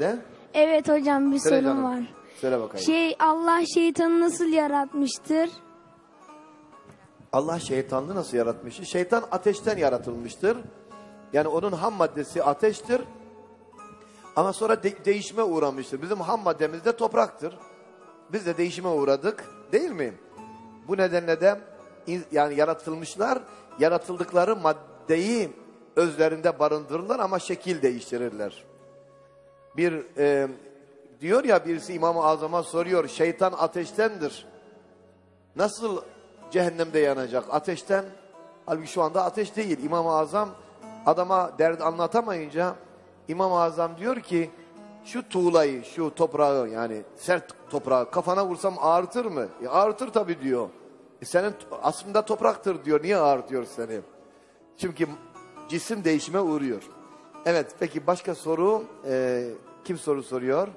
De. Evet hocam bir Söyle sorum canım. var. Söyle bakayım. Şey Allah şeytanı nasıl yaratmıştır? Allah şeytanı nasıl yaratmış? Şeytan ateşten yaratılmıştır. Yani onun ham maddesi ateştir. Ama sonra de- değişime uğramıştır. Bizim ham maddemiz de topraktır. Biz de değişime uğradık. Değil mi? Bu nedenle de yani yaratılmışlar yaratıldıkları maddeyi özlerinde barındırırlar ama şekil değiştirirler. Bir e, diyor ya birisi İmam-ı Azam'a soruyor şeytan ateştendir. Nasıl cehennemde yanacak? Ateşten. Halbuki şu anda ateş değil. İmam-ı Azam adama dert anlatamayınca İmam-ı Azam diyor ki şu tuğlayı, şu toprağı yani sert toprağı kafana vursam ağrıtır mı? E, ağrıtır tabii diyor. E, senin aslında topraktır diyor. Niye ağrıtıyor seni? Çünkü cisim değişime uğruyor. Evet peki başka soru e, kim soru soruyor?